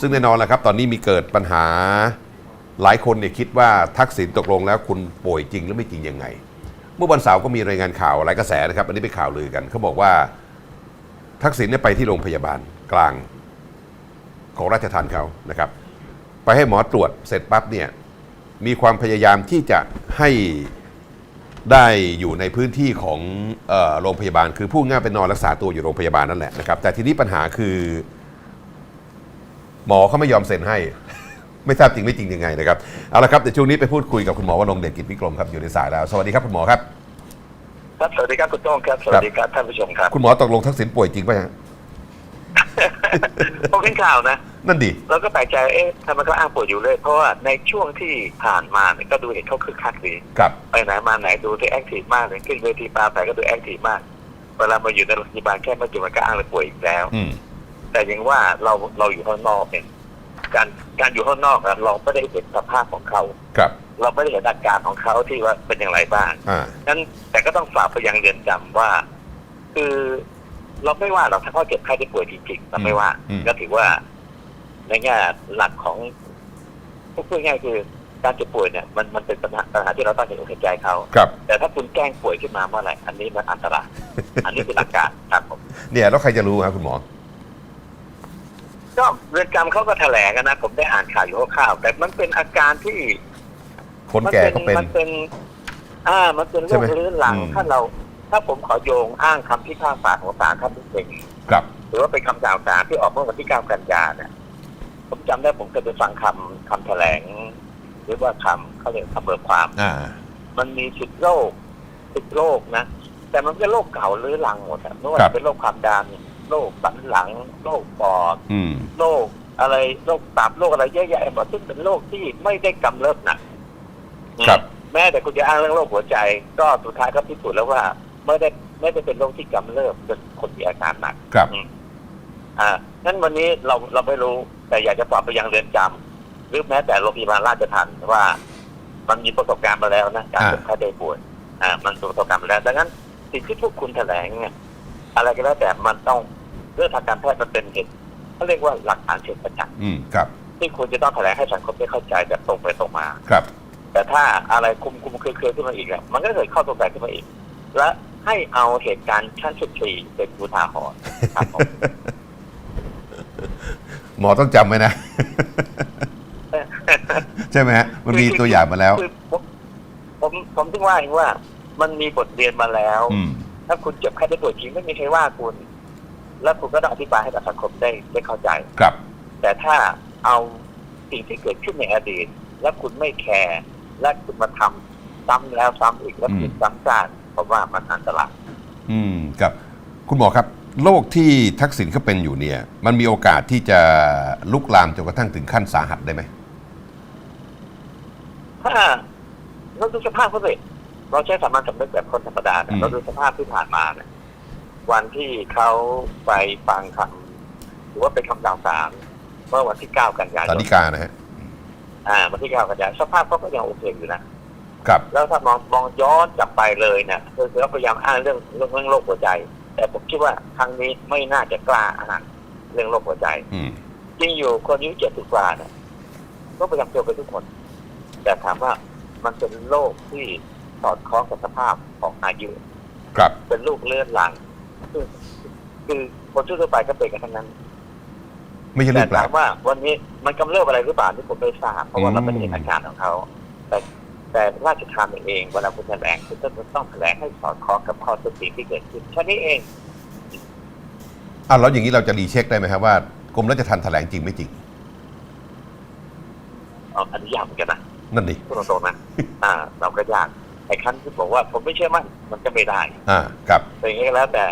ซึ่งแน่นอนแหละครับ ตอนนี้มีเกิดปัญหาหลายคนเนี่ยคิดว่าทักษิณตกลงแล้วคุณป่วยจริงหรือไม่จริงยังไง เมื่อวันเสาร์ก็มีรายงานข่าวหลายกระแสนะครับ อันนี้เป็นข่าวลือกันเขาบอกว่า ทักษิณเนี่ยไปที่โรงพยาบาลกลางของราชทัณฑ์เขานะครับ ไปให้หมอตรวจเสร็จปั๊บเนี่ยมีความพยายามที่จะให้ได้อยู่ในพื้นที่ของออโรงพยาบาล คือผู้ง่ายเป็นนอนรักษาตัวอยู่โรงพยาบาลนั่นแหละนะครับ แต่ทีนี้ปัญหาคือ หมอเขาไม่ยอมเซ็นให้ ไม่ทราบจริงไม่จริงยังไงนะครับเอาละครับเดี๋ยวช่วงนี้ไปพูดคุยกับคุณหมอวรงค์เดชกิจวิกรมครับอยู่ในสายแล้ว สวัสดีครับคุณหมอครับครับสวัสดีครับคุณโต้งครับสวัสดีครับท่านผู้ชมครับคุณหมอตกลงทักษิณป่วยจริงป่ะฮะผมเห็นข่าวนะนั่นดิเราก็แปลกใจเอ๊ะทำไมเขาอ้างป่วยอยู่เลย เพราะว่าในช่วงที่ผ่านมาเนี่ยก็ดูเห็นเขาคึกคักดีครับไปไหนมาไหนดูที่แอคทีฟมากเลยขึ้นเวทีปลาไปก็ดูแอคทีฟมาก เวลามาอยู่ในโรงพยาบาลแค่ไม่กี่วันก็อ้างเลยป่วยอีกแล้วอืม แต่ยังว่าเราเราอยู่ข้างนอกเนี่ยการการอยู่ข้างนอกอะเราไม่ได้เห็นสภาพของเขาครับ เราไม่ได้เห็นอาการของเขาที่ว่าเป็นอย่างไรบ้างอ่านั้นแต่ก็ต้องฝากไปยังเรือนจำว่า คือเราไม่ว่าเราถ้าเขาเจ็บไข้ได้ป่วยจริงๆเราไม่ว่าอืมก็ถือว่าในแง่หลักของพูดง่ายๆคือการเจ็บป่วยเนี่ยมันมันเป็นปัญหาปัญหาที่เราต้องเห็นอกเห็นใจเขาครับแต่ถ้าคุณแกล้งป่วยขึ้นมาเมื่อไหร่อันนี้มันอันตรายอันนี้คือหลักการครับผมเนี่ยแล้วใครจะรู้ครับคุณหมอ ก็เรือนจำเขาก็แถลงอะนะผมได้อ่านข่าวอยู่คร่าวๆแต่มันเป็นอาการที่คนแก่ก็เป็น มันเป็น อ่า มันเป็นโรใช่คไหมเรื้อรังอืมถ้าเรา ถ้าผมขอโยงอ้างคำพิพากษาของศาลท่านผู้เป็นครับ หรือว่าเป็นคำสั่งศาลที่ออกเมื่อวันที่ 9 กันยาเนี่ยผมจำได้ผมเคยไปฟังคำคำแถลง หรือว่าคำเขาเรียกคำเบิกความ อ่า มันมีสิบโรคสิบโรคนะ แต่มันเป็นโรคเก่าเรื้อรังหมดอะไม่ว่าครับจะเป็นโรคความดัน โรคสันหลังโรคปอดอืม โรคอะไรโรคตับโรคอะไรเยอะแยะหมดซึ่งเป็นโรคที่ไม่ได้กำเริบหนักครับ แม้แต่คุณจะอ้างเรื่องโรคหัวใจ ก็สุดท้ายก็พิสูจน์แล้วว่า ไม่ได้ไม่ได้เป็นโรคที่กำเริบจนคนมีอาการหนัก ครับ อ่านั้นวันนี้เราเราไม่รู้ แต่อยากจะฝากไปยังเรือนจำหรือแม้แต่โรงพยาบาลราชทัณฑ์ว่า มันมีประสบการณ์มาแล้วนะการอ่า เจ็บไข้ได้ป่วยอ่า มันมีประสบการณ์มาแล้วดังนั้น สิ่งที่พวกคุณแถลงเนี่ยอะไรก็แล้วแต่มันต้อง เรื่องทางการแพทย์มันเป็นเหตุเขาเรียกว่าหลักฐานเชิงประจักษ์อืมครับที่คุณจะต้องแถลงให้สังคมได้เข้าใจแบบตรงไปตรงมาครับ แต่ถ้าอะไรคุมคุมเครือเครือขึ้นมาอีกอะมันก็เกิดข้อสงสัยขึ้นมาอีก และให้เอาเหตุการณ์ชั้นสุดสี่เป็นอุทาหรณ์ครับผมหมอต้องจำไว้นะ ใช่ไหมฮะมันมีตัวอย่างมาแล้วคือผมผมผมถึงว่าเองว่า มันมีบทเรียนมาแล้วอืมถ้าคุณเจ็บแค่ได้ป่วยจริงไม่มีใครว่าคุณ แล้วคุณก็ต้องอธิบายให้กับสังคมได้ได้เข้าใจ ครับ แต่ถ้าเอาสิ่งที่เกิดขึ้นในอดีต แล้วคุณไม่แคร์และคุณมาทำซ้ำแล้วซ้ำอีกแล้วผิดซ้ำซากผมว่ามันอันตรายอืมครับ คุณหมอครับโรคที่ทักษิณเขาเป็นอยู่เนี่ย มันมีโอกาสที่จะลุกลามจนกระทั่งถึงขั้นสาหัสได้ไหมถ้าเราดูสภาพเขาสิเราใช้สามัญสำนึกแบบคนธรรมดาอืเนี่ยมเราดูสภาพที่ผ่านมาเนี่ย วันที่เขาไปฟังคำหรือว่าเป็นคำสั่งศาลเมื่อวันที่เก้ากันยายสานนิกานะฮะอ่า วันที่เก้ากันยายนสภาพเขาก็ยังโอเคอยู่นะครับแล้วถ้ามองมองย้อนกลับไปเลยเนี่ยคือเขาพยายามอ้างเรื่องเรื่องเรื่องโรคหัวใจ แต่ผมคิดว่าครั้งนี้ไม่น่าจะกล้าอ้างเรื่องโรคหัวใจอืมจริงอยู่คนอายุเจ็ดสิบกว่าเนี่ยก็ประจำตัวไปทุกคน แต่ถามว่ามันเป็นโรคที่สอดคล้องกับสภาพของอายุ ครับ เป็นลูกเลือดหลัง คือคือคนทั่วๆไปก็เป็นกันทั้งนั้นไม่ใช่แต่เรื่องแปลถาก มว่าวันนี้มันกำเริบอะไรหรือเปล่าที่ผมไม่ทราบเพราะว่าเราไม่ได้เห็นอาการของเขา แต่แต่ราชทานเองเวลาคุณแถลงคุณต้องต้องแถลงให้สอดคล้องกับข้อเท็จจริงที่เกิดขึ้นแค่นี้เอง อะแล้วอย่างนี้เราจะรีเช็คได้ไหมครับว่ากรมราชทัณฑ์แถลงจริงไม่จริง เอาอันนี้ยากเหมือนกันนะนั่นดิพูดตรงๆนะ อ่า เราก็ยาก ไอ้ขั้นที่บอกว่าผมไม่เชื่อมั่นมันก็ไม่ได้อ่าครับแต่อย่างนี้ก็แล้วแต่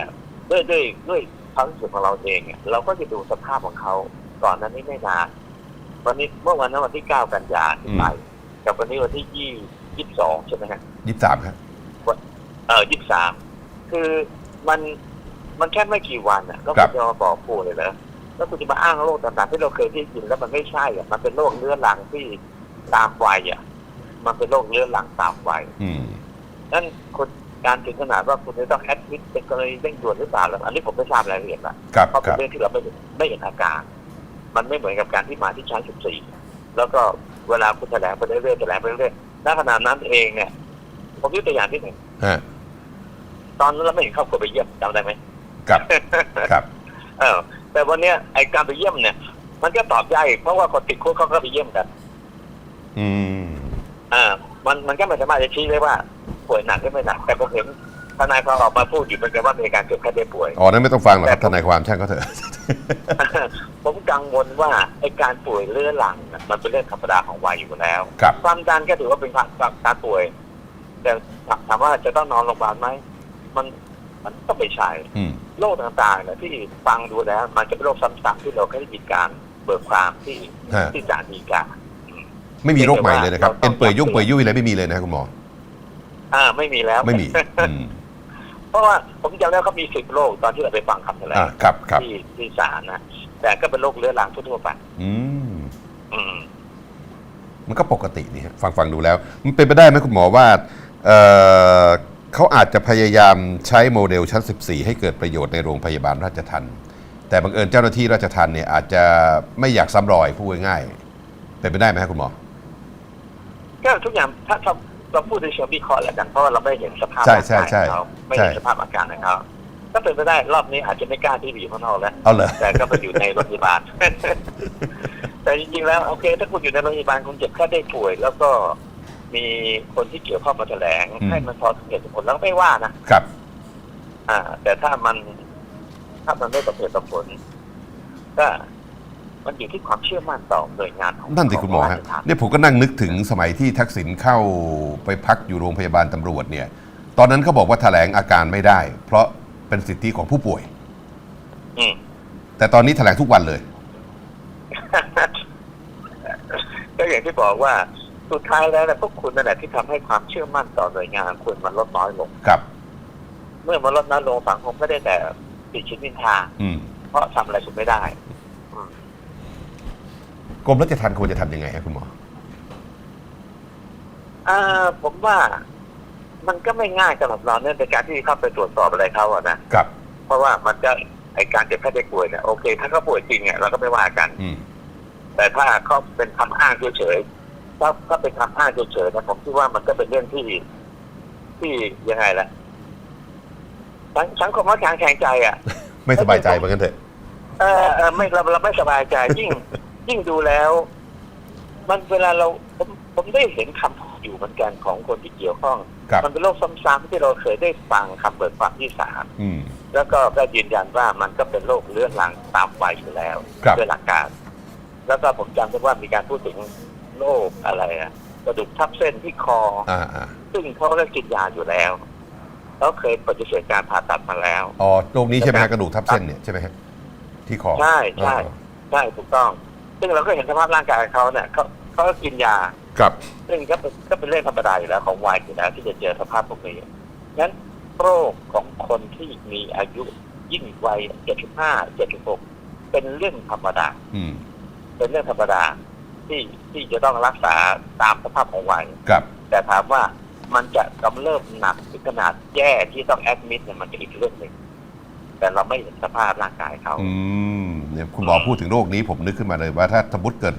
ด้วยด้วยด้วยความรู้สึกของเราเองเนี่ยเราก็จะดูสภาพของเขาก่อนหนั้นนี้ไม่นานวันนี้เมื่อวันนั้นวันที่เก้ากันยาที่ไปกับวันนี้วันที่ยี่ยี่สองใช่ไหมฮะยี่สามครับเออยี่สามคือมันมันแค่ไม่กี่วันอะ ก็ครัคุบณจะมาบอกผู้เลยนะแล้วคุณจะมาอ้างโรคต่างๆที่เราเคยที่กินแล้วมันไม่ใช่อะมันเป็นโรคเรื้อรังที่ตามวัยอะ มันเป็นโรคเรื้อรังตามวัยอืมนั่นคนการถึงขนาดว่าคุณจะต้องแอดมิดเป็นกรณีเร่งด่วนหรือเปล่าแล้วอันนี้ผมไม่ทราบรายละเอียดละครับเพราะคเป็นรับเรื่องที่เราไม่เห็นไม่เห็นอาการ มันไม่เหมือนกับการที่มาที่ชั้น14แล้วก็เวลาคุณแถลงไปเรื่อยๆแถลงไปเรื่อยๆณขณะนั้นเองเนี่ยผมยกตัวอย่างที่หนึ่งฮะตอนนั้นเราไม่เห็นครอบครัวไปเยี่ยมจำได้ไหมครับครับ เออ แต่วันเนี้ยไอการไปเยี่ยมเนี่ย มันก็ตอบยากอีกเพราะว่าคนติดคุกเขาก็ไปเยี่ยมกัน อืมอ่า มันมันก็ไม่สามารถจะชี้ได้ว่าป่วยหนักหรือไม่หนักแต่ผมเห็นทนายเขาออกมาพูดอยู่เหมือนกันว่ามีการเจ็บแค่ได้ป่วยอ๋อนั้นไม่ต้องฟังหรอกครับทนายความช่างก็เถอะ ผมกังวลว่าไอการป่วยเรื้อรังน่ะมันเป็นเรื่องธรรมดาของวัยอยู่แล้วครับ ความดันก็ถือว่าเป็นความการป่วย แต่ถามว่าจะต้องนอนโรงพยาบาลไหมมันมันก็ไม่ใช่อืมโรคต่างๆเนี่ยที่ฟังดูแล้ว มันจะเป็นโรคซ้ำๆที่เราเคยได้ยินการเบิกความที่ฮะที่ศาลฎีกา ไม่มีโรคใหม่เลยนะครับเราต้องเอ็นเปื่อยยุ่งเปื่อยยุ่ยอะไรไม่มีเลยนะครับคุณหมอ อ่า ไม่มีแล้วไม่มีอืมเพราะว่าผมจำได้เขามีสิบโรคตอนที่เราไปฟังคำแถลอ่างครับครับที่ที่ศาลนะแต่ก็เป็นโรคเรื้อรังทั่วๆไปอืมอืมมันก็ปกตินี่ฮะฟังฟังดูแล้ว มันเป็นไปได้ไหมคุณหมอว่าเอ่อเขาอาจจะพยายามใช้โมเดลชั้น 14 ให้เกิดประโยชน์ในโรงพยาบาลราชทันแต่บังเอิญเจ้าหน้าที่ราชทันเนี่ยอาจจะไม่อยากซ้ำรอยพูดง่ายๆเป็นไปได้ไหมครับคุณหมอ ก็ทุกอย่างถ้าถ้าเราพูดในเชิงวิเคราะห์แล้วกันเพราะว่าเราไม่เห็นสภาพใช่ร่างใช่กายใช่ของเขาไม่เห็นใช่ สภาพอาการของเขาก็เป็นไปได้รอบนี้อาจจะไม่กล้าที่ไปอยู่ข้างนอกแล้ว เอาเลย แต่ก็ไปอยู่ในโรงพยาบาล แต่จริงๆแล้วโอเค ถ้าคุณอยู่ในโรงพยาบาลคุณเจ็บแค่ได้ป่วย แล้วก็มีคนที่เกี่ยวข้องมาแถลงให้มันพอสมเหตุสมผลแล้วก็ไม่ว่านะครับ อ่า แต่ถ้ามันถ้ามันไม่สมเหตุสมผลก็ มันอยู่ที่ความเชื่อมั่นต่อหน่วยงานของนั่นสิคุณหมอขงฮะราชทัณฑ์เนี่ยผมก็นั่งนึกถึงสมัยที่ทักษิณเข้าไปพักอยู่โรงพยาบาลตำรวจเนี่ย ตอนนั้นเขาบอกว่าแถลงอาการไม่ได้ เพราะเป็นสิทธิของผู้ป่วยอืมแต่ตอนนี้แถลงทุกวันเลย ก็อย่างที่บอกว่าสุดท้ายแล้วเนะพวกคุณนั่นแหละที่ทำให้ความเชื่อมั่นต่อหน่วยงานคุณมันลดน้อยลงครับ เมื่อมันลดน้อยลงสังคมก็ได้แต่ติดชิ้นนินทาอืมเพราะทำอะไรคุณไม่ได้ กรมราชทัณฑ์ควรจะทำยังไงครับคุณหมออ่าผมว่ามันก็ไม่ง่ายสำหรับเราเนี่ยในการที่เข้าไปตรวจสอบอะไรเขาอะนะครับ เพราะว่ามันก็ไอการเจ็บแค่ได้ป่วยเนี่ยโอเค ถ้าเขาป่วยจริงเนี่ยเราก็ไม่ว่ากัน อืม แต่ถ้าเขาเป็นคำอ้างเฉยๆถ้าถ้าเป็นคำอ้างเฉยๆนะผมคิดว่ามันก็เป็นเรื่องที่ ที่ยังไงล่ะสังสังคมว่าการแข่งใจอะ ไม่สบายใจเหมือนกันเถอะ เออเออไม่เราเราไม่สบายใจยิ่ง ยิ่งดูแล้ว มันเวลาเราผมผมได้เห็นคำพูดอยู่เหมือนกันของคนที่เกี่ยวข้อง ครับมันเป็นโรคซ้ำๆที่เราเคยได้ฟังคำเบิกความที่ศาลอืม แล้วก็ก็ยืนยันว่ามันก็เป็นโรคเรื้อรังตามวัยอยู่แล้วครับ ด้วยหลักการ แล้วก็ผมจำได้ว่ามีการพูดถึงโรคอะไรอะกระดูกทับเส้นที่คอ อ่าอ่าซึ่งเขาก็กินยาอยู่แล้วแล้วเคยปฏิเสธการผ่าตัดมาแล้ว อ๋อโรคนี้ใช่ไหมฮะกระดูกทับเส้นเนี่ยใช่ไหมฮะที่คอใช่ใช่อ๋อใช่ถูกต้อง ซึ่งเราก็เห็นสภาพร่างกายเขาเนี่ยเขาเขาก็กินยา ครับ ซึ่งก็เป็นก็เป็นเรื่องธรรมดาอยู่แล้วของวัยอยู่แล้วที่จะเจอสภาพพวกนี้งั้นโรคของคนที่มีอายุยิ่งวัย75 76 เป็นเรื่องธรรมดา อืม เป็นเรื่องธรรมดาที่ที่จะต้องรักษาตามสภาพของวัย ครับ แต่ถามว่ามันจะกำเริบหนักถึงขนาดแย่ที่ต้องแอดมิดเนี่ยมันจะอีกเรื่องหนึ่ง แต่เราไม่เห็นสภาพร่างกายเขาอืมเนี่ยคุณหมอพูดถึงโรคนี้ผมนึกขึ้นมาเลยว่าถ้าสมมติเกิด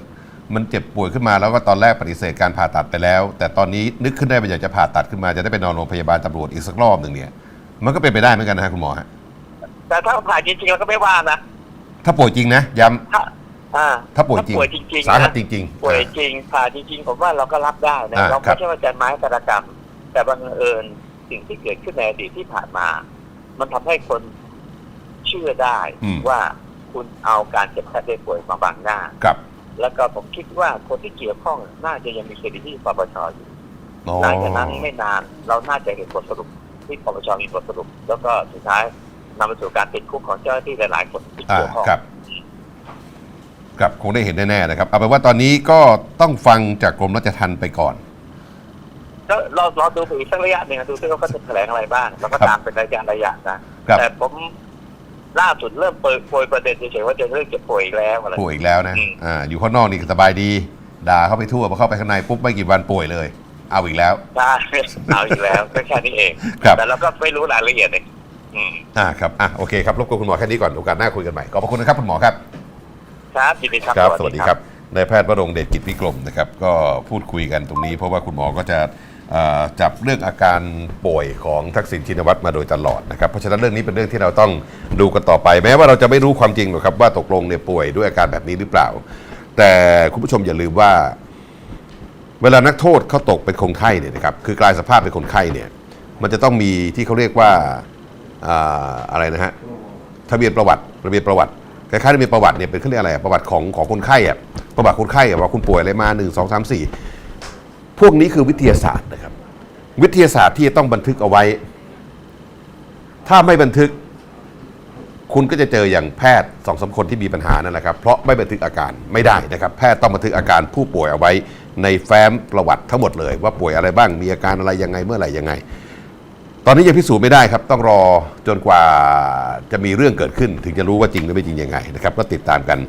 มันเจ็บป่วยขึ้นมาแล้วก็ตอนแรกปฏิเสธการผ่าตัดไปแล้ว แต่ตอนนี้นึกขึ้นได้ว่าอยากจะผ่าตัดขึ้นมาจะได้ไปนอนโรงพยาบาลตำรวจอีกสักรอบหนึ่งเนี่ย มันก็เป็นไปได้เหมือนกันนะฮะคุณหมอฮะแต่ถ้าผ่าจริงๆเราก็ไม่ว่านะถ้าป่วยจริงนะย้ถ้าอ่าำถ้าป่วยจริงป่วยจริงๆสาหัสนะจริงๆ ป่วยอ่าจริงผ่าจริงๆผมว่าเราก็รับได้นะอ่าเราครัไม่บ ใช่ว่าจะไม้กรกรรม แต่บังเอิญสิ่งที่เกิดขึ้นในอดีตที่ผ่านมา มันทำให้คน เชื่อได้ว่าคุณเอาการเจ็บแค่ได้ป่วยมาบังหน้ากับแล้วก็ผมคิดว่าคนที่เกี่ยวข้องน่าจะยังมีเครดิตที่ปปชอยู่อ๋อหลังจากนั้นไม่นานเราน่าจะเห็นบทสรุปที่ปปชมีบทสรุป แล้วก็สุดท้ายนำไปสู่การติดคุกของเจ้าหน้าที่หลายๆคนที่อ่าเกี่ยวข้อง ครับ ครับคงได้เห็นแน่ๆนะครับ เอาเป็นว่าตอนนี้ก็ต้องฟังจากกรมราชทัณฑ์ไปก่อน ก็เราเราดูไปอีกสักระยะหนึ่งดูซิว่าเขาจะแถลงอะไรบ้าง แล้วก็ครับ ตามเป็นระยะระยะนะครับ แต่ผม ล่าสุดเริ่มเปิดโปรยประเด็นเฉยๆว่าจะเรื่องเจ็บป่วยอีกแล้วอะไร ป่วยอีกแล้วนะอืม อ่าอยู่ข้างนอกนี่สบายดีด่าเข้าไปทั่วพอเข้าไปข้างในปุ๊บไม่กี่วันป่วยเลย เอาอีกแล้ว ใช่ เอาอีกแล้วก็แค่นี้เอง ครับ แต่เราก็ไม่รู้รายละเอียดเลยอืมอ่าครับอะโอเคครับรบกวนคุณหมอแค่นี้ก่อนโอกาสหน้าคุยกันใหม่ขอบพระคุณนะครับคุณหมอครับ ครับยินดีครับ ครับ สวัสดีครับนายแพทย์วรงค์เดชกิจวิกรมนะครับ ก็พูดคุยกันตรงนี้เพราะว่าคุณหมอก็จะเอ่อ จับเรื่องอาการป่วยของทักษิณชินวัตรมาโดยตลอดนะครับเพราะฉะนั้นเรื่องนี้เป็นเรื่องที่เราต้องดูกันต่อไป แม้ว่าเราจะไม่รู้ความจริงหรอกครับว่าตกลงเนี่ยป่วยด้วยอาการแบบนี้หรือเปล่า แต่คุณผู้ชมอย่าลืมว่า เวลานักโทษเขาตกเป็นคนไข้เนี่ยนะครับคือกลายสภาพเป็นคนไข้เนี่ยมันจะต้องมีที่เขาเรียกว่าอ่าอะไรนะฮะทะเบียนประวัติทะเบียนประวัติคล้ายๆทะเบียนประวัติเนี่ยเป็นเขาเรียกอะไรประวัติของของคนไข้อะประวัติคนไข้อะว่าคุณป่วยอะไรมาหนึ่งสองสามสี่ พวกนี้คือวิทยาศาสตร์นะครับ วิทยาศาสตร์ที่จะต้องบันทึกเอาไว้ ถ้าไม่บันทึก คุณก็จะเจออย่างแพทย์สองสามคนที่มีปัญหานั่นแหละครับ เพราะไม่บันทึกอาการไม่ได้นะครับ แพทย์ต้องบันทึกอาการผู้ป่วยเอาไว้ ในแฟ้มประวัติทั้งหมดเลย ว่าป่วยอะไรบ้างมีอาการอะไรยังไงเมื่อไหร่ยังไง ตอนนี้ยังพิสูจน์ไม่ได้ครับ ต้องรอจนกว่าจะมีเรื่องเกิดขึ้น ถึงจะรู้ว่าจริงหรือไม่จริงยังไงนะครับก็ติดตามกัน